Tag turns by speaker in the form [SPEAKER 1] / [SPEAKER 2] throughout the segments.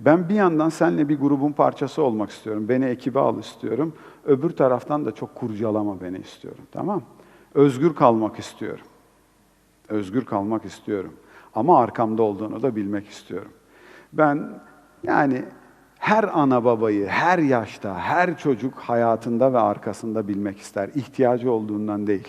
[SPEAKER 1] Ben bir yandan seninle bir grubun parçası olmak istiyorum. Beni ekibe al istiyorum. Öbür taraftan da çok kurcalama beni istiyorum. Tamam? Özgür kalmak istiyorum. Özgür kalmak istiyorum. Ama arkamda olduğunu da bilmek istiyorum. Ben yani her ana babayı, her yaşta, her çocuk hayatında ve arkasında bilmek ister. İhtiyacı olduğundan değil.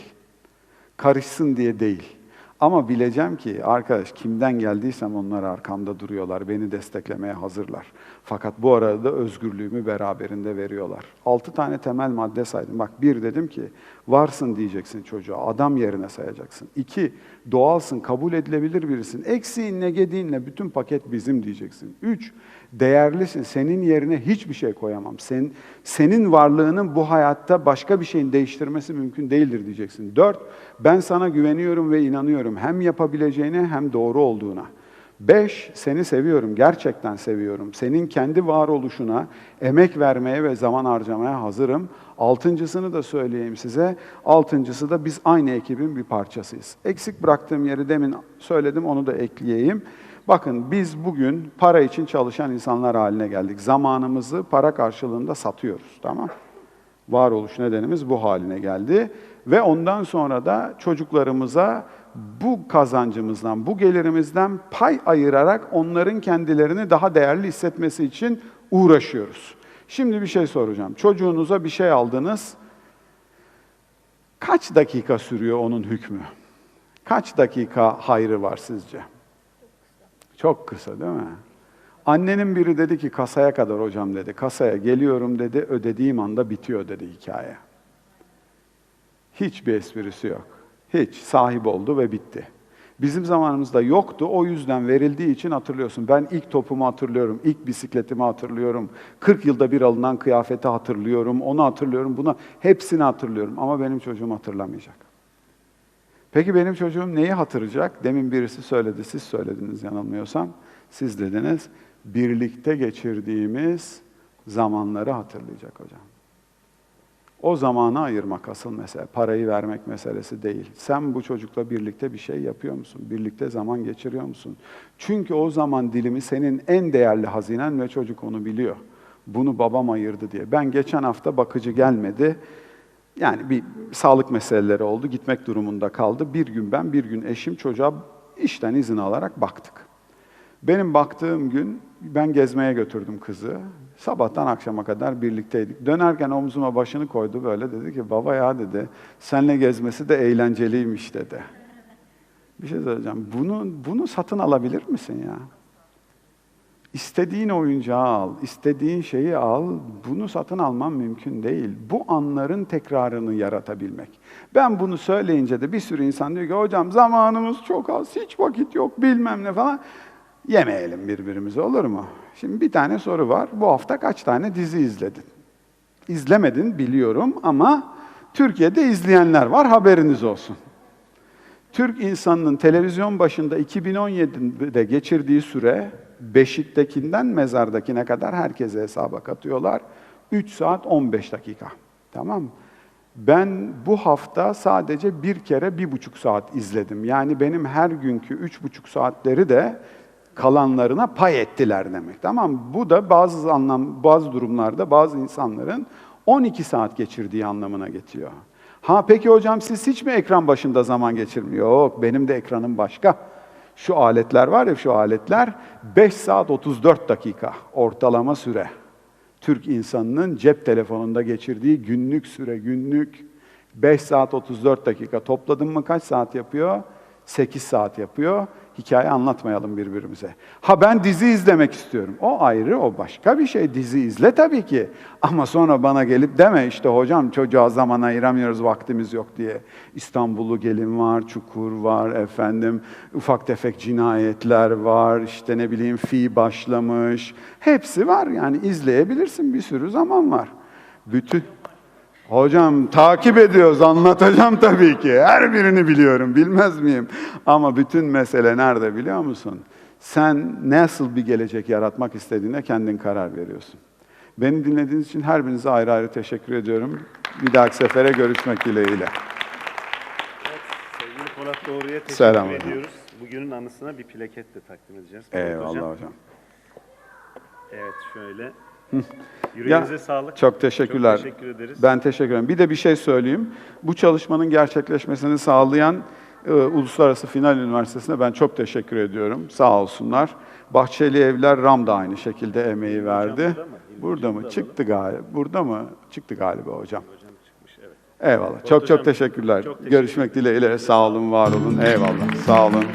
[SPEAKER 1] Karışsın diye değil. Ama bileceğim ki arkadaş kimden geldiysem onlar arkamda duruyorlar, beni desteklemeye hazırlar. Fakat bu arada da özgürlüğümü beraberinde veriyorlar. Altı tane temel madde saydım. Bak bir dedim ki varsın diyeceksin çocuğa, adam yerine sayacaksın. İki, doğalsın, kabul edilebilir birisin. Eksiğinle, gediğinle bütün paket bizim diyeceksin. Üç, değerlisin, senin yerine hiçbir şey koyamam. Sen, senin varlığının bu hayatta başka bir şeyin değiştirmesi mümkün değildir diyeceksin. Dört, ben sana güveniyorum ve inanıyorum hem yapabileceğine hem doğru olduğuna. Beş, seni seviyorum, gerçekten seviyorum. Senin kendi varoluşuna emek vermeye ve zaman harcamaya hazırım. Altıncısını da söyleyeyim size. Altıncısı da biz aynı ekibin bir parçasıyız. Eksik bıraktığım yeri demin söyledim, onu da ekleyeyim. Bakın biz bugün para için çalışan insanlar haline geldik. Zamanımızı para karşılığında satıyoruz, tamam Varoluş nedenimiz bu haline geldi. Ve ondan sonra da çocuklarımıza bu kazancımızdan, bu gelirimizden pay ayırarak onların kendilerini daha değerli hissetmesi için uğraşıyoruz. Şimdi bir şey soracağım. Çocuğunuza bir şey aldınız. Kaç dakika sürüyor onun hükmü? Kaç dakika hayrı var sizce? Çok kısa değil mi? Annenin biri dedi ki kasaya kadar hocam dedi. Kasaya geliyorum dedi. Ödediğim anda bitiyor dedi hikaye. Hiçbir esprisi yok. Hiç. Sahip oldu ve bitti. Bizim zamanımızda yoktu. O yüzden verildiği için hatırlıyorsun. Ben ilk topumu hatırlıyorum. ilk bisikletimi hatırlıyorum. 40 yılda bir alınan kıyafeti hatırlıyorum. Onu hatırlıyorum. Buna hepsini hatırlıyorum. Ama benim çocuğum hatırlamayacak. Peki benim çocuğum neyi hatırlayacak? Demin birisi söyledi. Siz söylediniz yanılmıyorsam. Siz dediniz. Birlikte geçirdiğimiz zamanları hatırlayacak hocam. O zamanı ayırmak asıl mesele. Parayı vermek meselesi değil. Sen bu çocukla birlikte bir şey yapıyor musun? Birlikte zaman geçiriyor musun? Çünkü o zaman dilimi senin en değerli hazinen ve çocuk onu biliyor. Bunu babam ayırdı diye. Ben geçen hafta bakıcı gelmedi. Yani bir sağlık meseleleri oldu. Gitmek durumunda kaldı. Bir gün ben, bir gün eşim çocuğa işten izin alarak baktık. Benim baktığım gün ben gezmeye götürdüm kızı. Sabahtan akşama kadar birlikteydik. Dönerken omzuma başını koydu böyle dedi ki baba ya dedi senle gezmesi de eğlenceliymiş dedi. Bir şey söyleyeceğim. Bunu, bunu satın alabilir misin ya? İstediğin oyuncağı al, istediğin şeyi al. Bunu satın alman mümkün değil. Bu anların tekrarını yaratabilmek. Ben bunu söyleyince de bir sürü insan diyor ki hocam zamanımız çok az, hiç vakit yok bilmem ne falan. Yemeyelim birbirimizi olur mu? Şimdi bir tane soru var. Bu hafta kaç tane dizi izledin? İzlemedin biliyorum ama Türkiye'de izleyenler var haberiniz olsun. Türk insanının televizyon başında 2017'de geçirdiği süre beşiktekinden mezardakine kadar herkese hesaba katıyorlar. 3 saat 15 dakika. Tamam? Ben bu hafta sadece bir kere bir buçuk saat izledim. Yani benim her günkü üç buçuk saatleri de kalanlarına pay ettiler demek. Tamam? Bu da bazı anlam bazı durumlarda bazı insanların 12 saat geçirdiği anlamına getiriyor. Ha peki hocam siz hiç mi ekran başında zaman geçirmiyor? Yok, benim de ekranım başka. Şu aletler var ya şu aletler 5 saat 34 dakika ortalama süre. Türk insanının cep telefonunda geçirdiği günlük süre, günlük 5 saat 34 dakika. Topladın mı kaç saat yapıyor? 8 saat yapıyor. Hikaye anlatmayalım birbirimize. Ha ben dizi izlemek istiyorum. O ayrı, o başka bir şey. Dizi izle tabii ki. Ama sonra bana gelip deme işte hocam çocuğa zaman ayıramıyoruz, vaktimiz yok diye. İstanbul'u gelin var, Çukur var, efendim ufak tefek cinayetler var, işte ne bileyim fi başlamış. Hepsi var yani izleyebilirsin bir sürü zaman var. Bütün Hocam takip ediyoruz, anlatacağım tabii ki. Her birini biliyorum, bilmez miyim? Ama bütün mesele nerede biliyor musun? Sen nasıl bir gelecek yaratmak istediğine kendin karar veriyorsun. Beni dinlediğiniz için her birinize ayrı ayrı teşekkür ediyorum. Bir dahaki sefere görüşmek dileğiyle.
[SPEAKER 2] Evet, sevgili Polat Doğru'ya teşekkür
[SPEAKER 1] Selam hocam.
[SPEAKER 2] ediyoruz. Bugünün anısına bir plaket de takdim edeceğiz.
[SPEAKER 1] Eyvallah hocam.
[SPEAKER 2] Evet şöyle. Yüreğinize sağlık.
[SPEAKER 1] Çok teşekkürler.
[SPEAKER 2] Çok teşekkür ederiz.
[SPEAKER 1] Ben teşekkür ederim. Bir de bir şey söyleyeyim. Bu çalışmanın gerçekleşmesini sağlayan e, Uluslararası Final Üniversitesi'ne ben çok teşekkür ediyorum. Sağ olsunlar. Bahçeli Evler RAM da aynı şekilde emeği verdi.
[SPEAKER 2] burada mı?
[SPEAKER 1] Burada
[SPEAKER 2] Hocam
[SPEAKER 1] mı? Çıktı galiba. Burada mı? Çıktı galiba hocam.
[SPEAKER 2] Hocam çıkmış evet.
[SPEAKER 1] Eyvallah. Çok
[SPEAKER 2] hocam,
[SPEAKER 1] çok teşekkürler.
[SPEAKER 2] çok teşekkür
[SPEAKER 1] Görüşmek dileğiyle. Sağ olun, var olun. Eyvallah. Sağ olun.